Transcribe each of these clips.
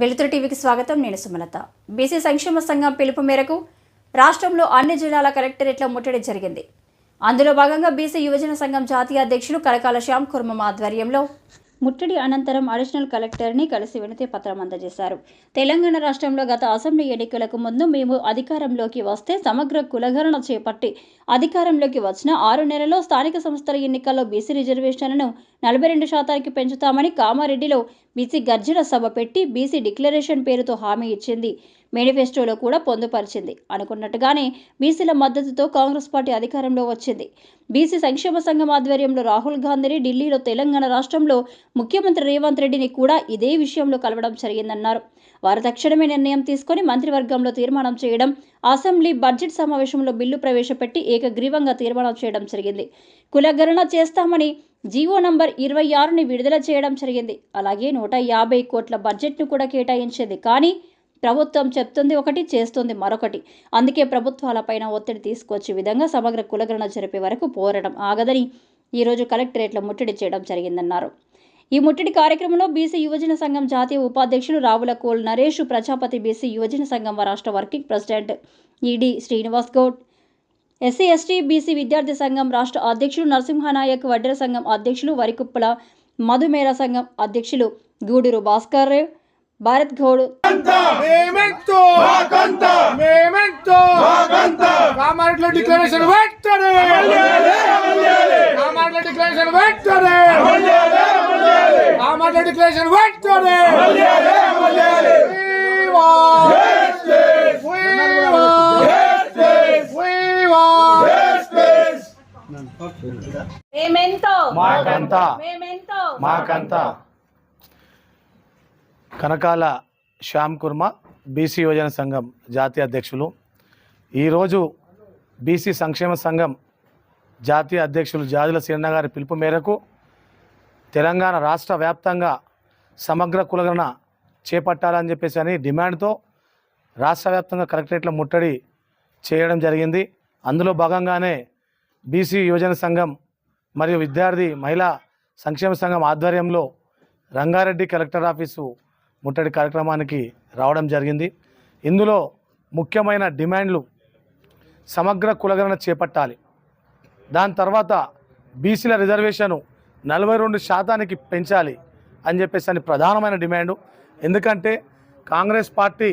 వెలుతురు టీవీకి స్వాగతం. నేను సుమలత. బీసీ సంక్షేమ సంఘం పిలుపు మేరకు రాష్ట్రంలో అన్ని జిల్లాల కలెక్టరేట్ల ముట్టడి జరిగింది. అందులో భాగంగా బీసీ యువజన సంఘం జాతీయ అధ్యక్షులు కలకాల శ్యామ్ కుర్మ ఆధ్వర్యంలో ముట్టడి అనంతరం అడిషనల్ కలెక్టర్ని కలిసి వినతి పత్రం అందజేశారు. తెలంగాణ రాష్ట్రంలో గత అసెంబ్లీ ఎన్నికలకు ముందు మేము అధికారంలోకి వస్తే సమగ్ర కులగణన చేపట్టి అధికారంలోకి వచ్చిన ఆరు నెలల్లో స్థానిక సంస్థల ఎన్నికల్లో బీసీ రిజర్వేషన్లను నలభై రెండు శాతానికి పెంచుతామని కామారెడ్డిలో బీసీ గర్జన సభ పెట్టి బీసీ డిక్లరేషన్ పేరుతో హామీ ఇచ్చింది. మేనిఫెస్టోలో కూడా పొందుపరిచింది. అనుకున్నట్టుగానే బీసీల మద్దతుతో కాంగ్రెస్ పార్టీ అధికారంలో వచ్చింది. బీసీ సంక్షేమ సంఘం ఆధ్వర్యంలో రాహుల్ గాంధీని ఢిల్లీలో తెలంగాణ రాష్ట్రంలో ముఖ్యమంత్రి రేవంత్ రెడ్డిని కూడా ఇదే విషయంలో కలవడం జరిగిందన్నారు. వారు తక్షణమే నిర్ణయం తీసుకొని మంత్రివర్గంలో తీర్మానం చేయడం అసెంబ్లీ బడ్జెట్ సమావేశంలో బిల్లు ప్రవేశపెట్టి ఏకగ్రీవంగా తీర్మానం చేయడం జరిగింది. కులగణన చేస్తామని జీవో నంబర్ ఇరవై ఆరుని విడుదల చేయడం జరిగింది. అలాగే నూట యాభై కోట్ల బడ్జెట్ను కూడా కేటాయించింది. కానీ ప్రభుత్వం చెప్తుంది ఒకటి చేస్తుంది మరొకటి. అందుకే ప్రభుత్వాలపైన ఒత్తిడి తీసుకొచ్చే విధంగా సమగ్ర కులగణన జరిపే వరకు పోరాటం ఆగదని ఈరోజు కలెక్టరేట్లో ముట్టడి చేయడం జరిగిందన్నారు. ఈ ముట్టడి కార్యక్రమంలో బీసీ యువజన సంఘం జాతీయ ఉపాధ్యక్షులు రావుల కోల్ నరేష్ ప్రజాపతి బీసీ యువజన సంఘం రాష్ట్ర working president ED Srinivas Goud SC ST BC విద్యార్థి సంఘం రాష్ట్ర అధ్యక్షులు నరసింహనాయక్ వడ్డెర సంఘం అధ్యక్షులు వరికుప్పల మధుమేర సంఘం అధ్యక్షులు గూడూరు భాస్కర్ రావు, భారత్ గౌడ్. కామారెడ్డిలో డిక్లరేషన్ కామారెడ్డిలో డిక్లరేషన్ కామారెడ్డిలో డిక్లరేషన్ మేమెంతో. మాకంతా. మేమెంతో. మాకంతా. కనకాల శ్యామ్ కుర్మ బీసీ యువజన సంఘం జాతీయ అధ్యక్షులు. ఈరోజు బీసీ సంక్షేమ సంఘం జాతీయ అధ్యక్షులు జాజుల సీరన్న గారి పిలుపు మేరకు తెలంగాణ రాష్ట్ర వ్యాప్తంగా సమగ్ర కులగణన చేపట్టాలని చెప్పేసి అని డిమాండ్తో రాష్ట్ర వ్యాప్తంగా కలెక్టరేట్ల ముట్టడి చేయడం జరిగింది. అందులో భాగంగానే బీసీ యువజన సంఘం మరియు విద్యార్థి మహిళా సంక్షేమ సంఘం ఆధ్వర్యంలో రంగారెడ్డి కలెక్టర్ ఆఫీసు ముట్టడి కార్యక్రమానికి రావడం జరిగింది. ఇందులో ముఖ్యమైన డిమాండ్లు సమగ్ర కులగణన చేపట్టాలి. దాని తర్వాత బీసీల రిజర్వేషను నలభై రెండు శాతానికి పెంచాలి అని చెప్పేసి అని ప్రధానమైన డిమాండు. ఎందుకంటే కాంగ్రెస్ పార్టీ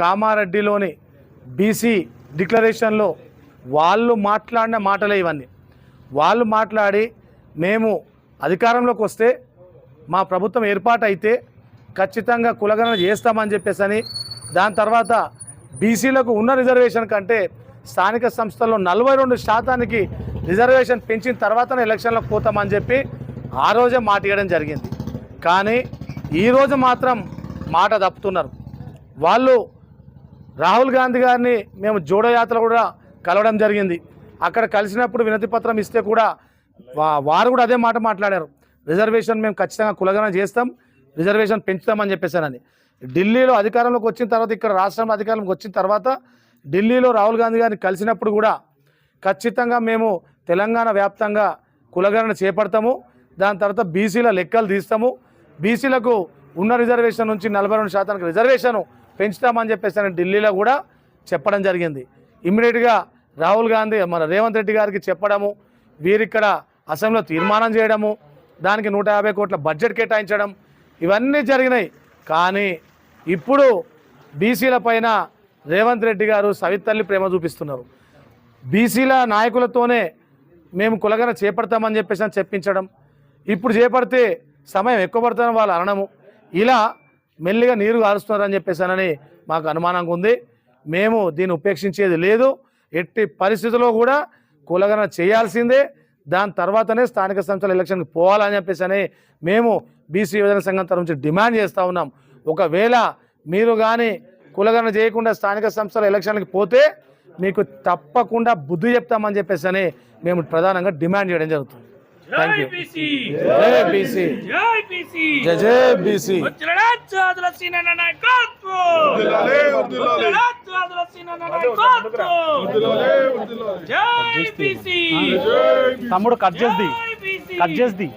కామారెడ్డిలోని బీసీ డిక్లరేషన్లో వాళ్ళు మాట్లాడిన మాటలే ఇవన్నీ. వాళ్ళు మాట్లాడి మేము అధికారంలోకి వస్తే మా ప్రభుత్వం ఏర్పాటు అయితే ఖచ్చితంగా కులగణన చేస్తామని చెప్పేసి అని దాని తర్వాత బీసీలకు ఉన్న రిజర్వేషన్ కంటే స్థానిక సంస్థల్లో నలభై రెండు శాతానికి రిజర్వేషన్ పెంచిన తర్వాతనే ఎలక్షన్లకు పోతామని చెప్పి ఆ రోజే మాట ఇవ్వడం జరిగింది. కానీ ఈరోజు మాత్రం మాట తప్పుతున్నారు. వాళ్ళు రాహుల్ గాంధీ గారిని మేము జోడయాత్ర కూడా కలవడం జరిగింది. అక్కడ కలిసినప్పుడు వినతి పత్రం ఇస్తే కూడా వారు కూడా అదే మాట మాట్లాడారు. రిజర్వేషన్ మేము ఖచ్చితంగా కులగన చేస్తాం. రిజర్వేషన్ పెంచుతామని చెప్పేసారని ఢిల్లీలో అధికారంలోకి వచ్చిన తర్వాత ఇక్కడ రాష్ట్రంలో అధికారంలోకి వచ్చిన తర్వాత ఢిల్లీలో రాహుల్ గాంధీ గారిని కలిసినప్పుడు కూడా ఖచ్చితంగా మేము తెలంగాణ వ్యాప్తంగా కులగణన చేపడతాము. దాని తర్వాత బీసీల లెక్కలు తీస్తాము. బీసీలకు ఉన్న రిజర్వేషన్ నుంచి నలభై రెండు శాతానికి రిజర్వేషన్ పెంచుతామని చెప్పేసి ఢిల్లీలో కూడా చెప్పడం జరిగింది. ఇమ్మీడియట్గా రాహుల్ గాంధీ మన రేవంత్ రెడ్డి గారికి చెప్పడము వీరిక్కడ అసెంబ్లీలో తీర్మానం చేయడము దానికి నూట యాభై కోట్ల బడ్జెట్ కేటాయించడం ఇవన్నీ జరిగినాయి. కానీ ఇప్పుడు బీసీల పైన రేవంత్ రెడ్డి గారు సవితల్లి ప్రేమ చూపిస్తున్నారు. బీసీల నాయకులతోనే మేము కులగన చేపడతామని చెప్పేసి అని చెప్పించడం. ఇప్పుడు చేపడితే సమయం ఎక్కువ పడుతుందని వాళ్ళు అనడము. ఇలా మెల్లిగా నీరు కారుస్తున్నారని చెప్పేసానని మాకు అనుమానంగా ఉంది. మేము దీన్ని ఉపేక్షించేది లేదు. ఎట్టి పరిస్థితుల్లో కూడా కులగన చేయాల్సిందే. దాని తర్వాతనే స్థానిక సంస్థల ఎలక్షన్కి పోవాలని చెప్పేసి అని మేము బీసీ యువజన సంఘం తరఫు నుంచి డిమాండ్ చేస్తూ ఉన్నాం. ఒకవేళ మీరు కానీ కులగన చేయకుండా స్థానిక సంస్థల ఎలక్షన్కి పోతే మీకు తప్పకుండా బుద్ధి చెప్తామని చెప్పేసి అని మేము ప్రధానంగా డిమాండ్ చేయడం జరుగుతుంది. థ్యాంక్ యూ జై బీసీ జై బీసీ తమ్ముడు కట్ చేసి కట్ చేసి